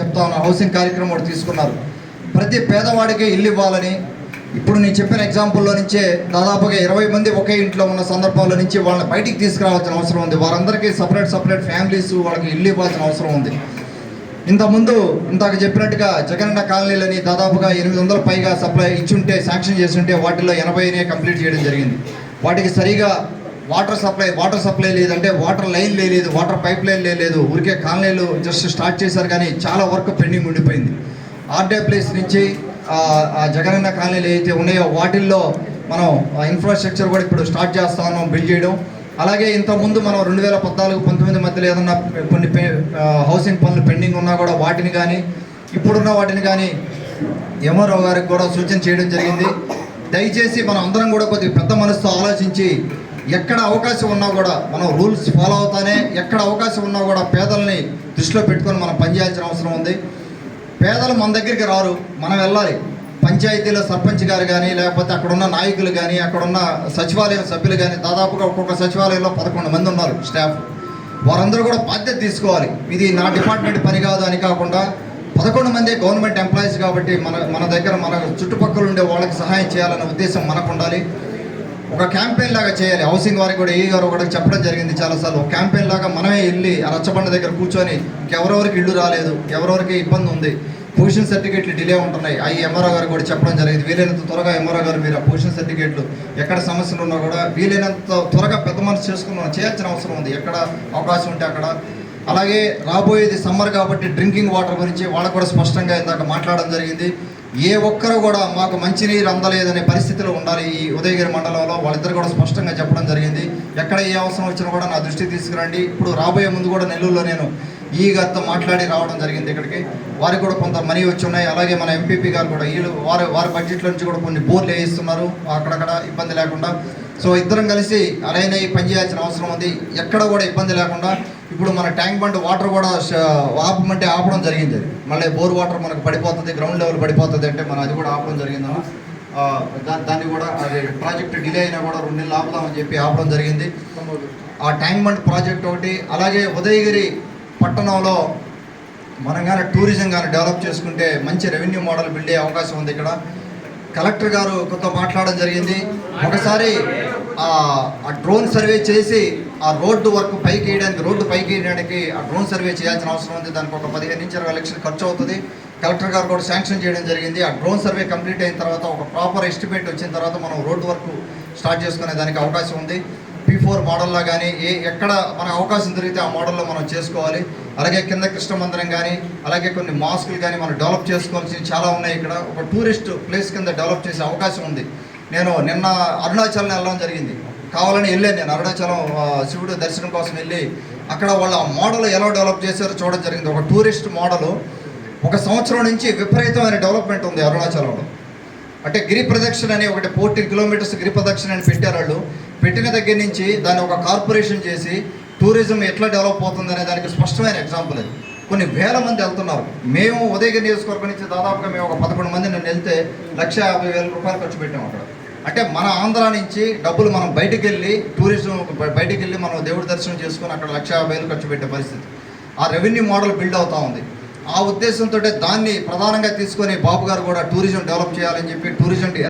చెప్తా ఉన్నా హౌసింగ్ కార్యక్రమం ఒకటి తీసుకున్నారు. ప్రతి పేదవాడికి ఇల్లు ఇవ్వాలని ఇప్పుడు నేను చెప్పిన ఎగ్జాంపుల్లో నుంచే దాదాపుగా ఇరవై మంది ఒకే ఇంట్లో ఉన్న సందర్భాల్లో నుంచి వాళ్ళని బయటికి తీసుకురావాల్సిన అవసరం ఉంది. వారందరికీ సపరేట్ సపరేట్ ఫ్యామిలీస్ వాళ్ళకి ఇల్లు ఇవ్వాల్సిన అవసరం ఉంది. ఇంతకుముందు ఇందాక చెప్పినట్టుగా జగనన్న కాలనీలని దాదాపుగా ఎనిమిది వందల పైగా సప్లై ఇచ్చుంటే శాంక్షన్ చేస్తుంటే వాటిలో ఎనభైనే కంప్లీట్ చేయడం జరిగింది. వాటికి సరిగా వాటర్ సప్లై వాటర్ సప్లై లేదంటే వాటర్ లైన్ లేదు వాటర్ పైప్ లైన్ లేదు ఊరికే కాలనీలు జస్ట్ స్టార్ట్ చేశారు కానీ చాలా వర్క్ పెండింగ్ ఉండిపోయింది. ఆర్డే ప్లేస్ నుంచి ఆ, జగనన్న కాలనీలు ఏవైతే ఉన్నాయో వాటిల్లో మనం ఇన్ఫ్రాస్ట్రక్చర్ కూడా ఇప్పుడు స్టార్ట్ చేస్తా ఉన్నాం బిల్డ్ చేయడం. అలాగే ఇంతకుముందు మనం రెండు వేల పద్నాలుగు పంతొమ్మిది మధ్యలో ఏదన్నా కొన్ని పె- హౌసింగ్ పనులు పెండింగ్ ఉన్నా కూడా వాటిని కానీ ఇప్పుడున్న వాటిని కానీ ఎంఆర్ఓ గారికి కూడా సూచన చేయడం జరిగింది. దయచేసి మనం అందరం కూడా కొద్దిగా పెద్ద మనసుతో ఆలోచించి ఎక్కడ అవకాశం ఉన్నా కూడా మనం రూల్స్ ఫాలో అవుతానే ఎక్కడ అవకాశం ఉన్నా కూడా పేదల్ని దృష్టిలో పెట్టుకొని మనం పనిచేయాల్సిన అవసరం ఉంది. పేదలు మన దగ్గరికి రారు మనం వెళ్ళాలి. పంచాయతీలో సర్పంచ్ గారు కానీ లేకపోతే అక్కడ ఉన్న నాయకులు కానీ అక్కడ ఉన్న సచివాలయం సభ్యులు కానీ దాదాపుగా ఒక్కొక్క సచివాలయంలో పదకొండు మంది ఉన్నారు స్టాఫ్. వారందరూ కూడా బాధ్యత తీసుకోవాలి. ఇది నా డిపార్ట్మెంట్ పని కాదు అని కాకుండా పదకొండు మంది గవర్నమెంట్ ఎంప్లాయీస్ కాబట్టి మన మన దగ్గర మన చుట్టుపక్కల ఉండే వాళ్ళకి సహాయం చేయాలన్న ఉద్దేశం మనకు ఉండాలి ఒక క్యాంపెయిన్ లాగా చేయాలి. హౌసింగ్ వారికి కూడా ఏ గారు కూడా చెప్పడం జరిగింది చాలాసార్లు. ఒక క్యాంపెయిన్ లాగా మనమే వెళ్ళి ఆ రచ్చబండ దగ్గర కూర్చొని ఇంకెవరెవరికి ఇల్లు రాలేదు ఎవరెవరికి ఇబ్బంది ఉంది పొజిషన్ సర్టిఫికేట్లు డిలే ఉంటున్నాయి. అవి ఎంఆర్ఓ గారు కూడా చెప్పడం జరిగింది. వీలైనంత త్వరగా ఎంఆర్ఓ గారు మీరు ఆ పొజిషన్ సర్టిఫికేట్లు ఎక్కడ సమస్యలు ఉన్నా కూడా వీలైనంత త్వరగా పెద్ద మనసు చేసుకుని చేయాల్సిన అవసరం ఉంది. ఎక్కడ అవకాశం ఉంటే అక్కడ. అలాగే రాబోయేది సమ్మర్ కాబట్టి డ్రింకింగ్ వాటర్ గురించి వాళ్ళకు కూడా స్పష్టంగా ఇందాక మాట్లాడడం జరిగింది. ఏ ఒక్కరు కూడా మాకు మంచినీరు అందలేదనే పరిస్థితిలో ఉండాలి ఈ ఉదయగిరి మండలంలో. వాళ్ళిద్దరు కూడా స్పష్టంగా చెప్పడం జరిగింది. ఎక్కడ ఏ అవసరం వచ్చినా కూడా నా దృష్టికి తీసుకురండి. ఇప్పుడు రాబోయే ముందు కూడా నెల్లూరులో నేను ఈ గారితో మాట్లాడి రావడం జరిగింది ఇక్కడికి. వారికి కూడా కొంత మనీ వచ్చి ఉన్నాయి. అలాగే మన ఎంపీపీ గారు కూడా వీళ్ళు వారి వారి బడ్జెట్లో నుంచి కూడా కొన్ని బోర్లు వేయిస్తున్నారు. అక్కడక్కడ ఇబ్బంది లేకుండా సో ఇద్దరం కలిసి అరైన పని చేయాల్సిన అవసరం ఉంది. ఎక్కడ కూడా ఇబ్బంది లేకుండా ఇప్పుడు మన ట్యాంక్ బండ్ వాటర్ కూడా ఆపమంటే ఆపడం జరిగింది. మళ్ళీ బోర్ వాటర్ మనకు పడిపోతుంది గ్రౌండ్ లెవెల్ పడిపోతుంది అంటే మనం అది కూడా ఆపడం జరిగిందన్న దాని దాన్ని కూడా అది ప్రాజెక్ట్ డిలే అయినా కూడా రెండు నెలలు ఆపుదామని చెప్పి ఆపడం జరిగింది. ఆ ట్యాంక్ బండ్ ప్రాజెక్ట్ ఒకటి అలాగే ఉదయగిరి పట్టణంలో మనం కానీ టూరిజం కానీ డెవలప్ చేసుకుంటే మంచి రెవెన్యూ మోడల్ బిల్డ్ అయ్యే అవకాశం ఉంది ఇక్కడ. కలెక్టర్ గారు కొంత మాట్లాడడం జరిగింది. ఒకసారి ఆ డ్రోన్ సర్వే చేసి ఆ రోడ్డు వర్క్ పైకి వేయడానికి రోడ్డు పైకి వేయడానికి ఆ డ్రోన్ సర్వే చేయాల్సిన అవసరం ఉంది. దానికి ఒక పదిహేను నుంచి ఇరవై లక్షలు ఖర్చు అవుతుంది. కలెక్టర్ గారు కూడా శాంక్షన్ చేయడం జరిగింది. ఆ డ్రోన్ సర్వే కంప్లీట్ అయిన తర్వాత ఒక ప్రాపర్ ఎస్టిమేట్ వచ్చిన తర్వాత మనం రోడ్డు వర్క్ స్టార్ట్ చేసుకునే దానికి అవకాశం ఉంది. పీ ఫోర్ మోడల్లో కానీ ఏ ఎక్కడ మనకు అవకాశం దొరికితే ఆ మోడల్లో మనం చేసుకోవాలి. అలాగే కింద కృష్ణ మందిరం కానీ అలాగే కొన్ని మాస్కులు కానీ మనం డెవలప్ చేసుకోవాల్సినవి చాలా ఉన్నాయి ఇక్కడ. ఒక టూరిస్ట్ ప్లేస్ కింద డెవలప్ చేసే అవకాశం ఉంది. నేను నిన్న అరుణాచలం వెళ్ళడం జరిగింది. కావాలని వెళ్ళాను నేను. అరుణాచలం శివుడు దర్శనం కోసం వెళ్ళి అక్కడ వాళ్ళ మోడల్ ఎలా డెవలప్ చేశారో చూడడం జరిగింది. ఒక టూరిస్ట్ మోడల్ ఒక సంవత్సరం నుంచి విపరీతమైన డెవలప్మెంట్ ఉంది అరుణాచలంలో. అంటే గిరి ప్రదక్షిణ అని ఒకటి ఫోర్టీన్ కిలోమీటర్స్ గిరి ప్రదక్షిణ అని పెట్టారు వాళ్ళు. పెట్టిన దగ్గర నుంచి దాన్ని ఒక కార్పొరేషన్ చేసి టూరిజం ఎట్లా డెవలప్ అవుతుంది అనే దానికి స్పష్టమైన ఎగ్జాంపుల్ అది. కొన్ని వేల మంది వెళ్తున్నారు. మేము ఉదయగిరి నియోజకవర్గం నుంచి దాదాపుగా మేము ఒక పదకొండు మంది నేను వెళ్తే లక్ష యాభై వేల రూపాయలు ఖర్చు పెట్టాము అక్కడ. అంటే మన ఆంధ్ర నుంచి డబ్బులు మనం బయటికి వెళ్ళి టూరిజం బయటికి వెళ్ళి మనం దేవుడి దర్శనం చేసుకొని అక్కడ లక్ష యాభై వేలు ఖర్చు పెట్టే పరిస్థితి. ఆ రెవెన్యూ మోడల్ బిల్డ్ అవుతూ ఉంది. ఆ ఉద్దేశంతో దాన్ని ప్రధానంగా తీసుకొని బాబు గారు కూడా టూరిజం డెవలప్ చేయాలని చెప్పి టూరిజం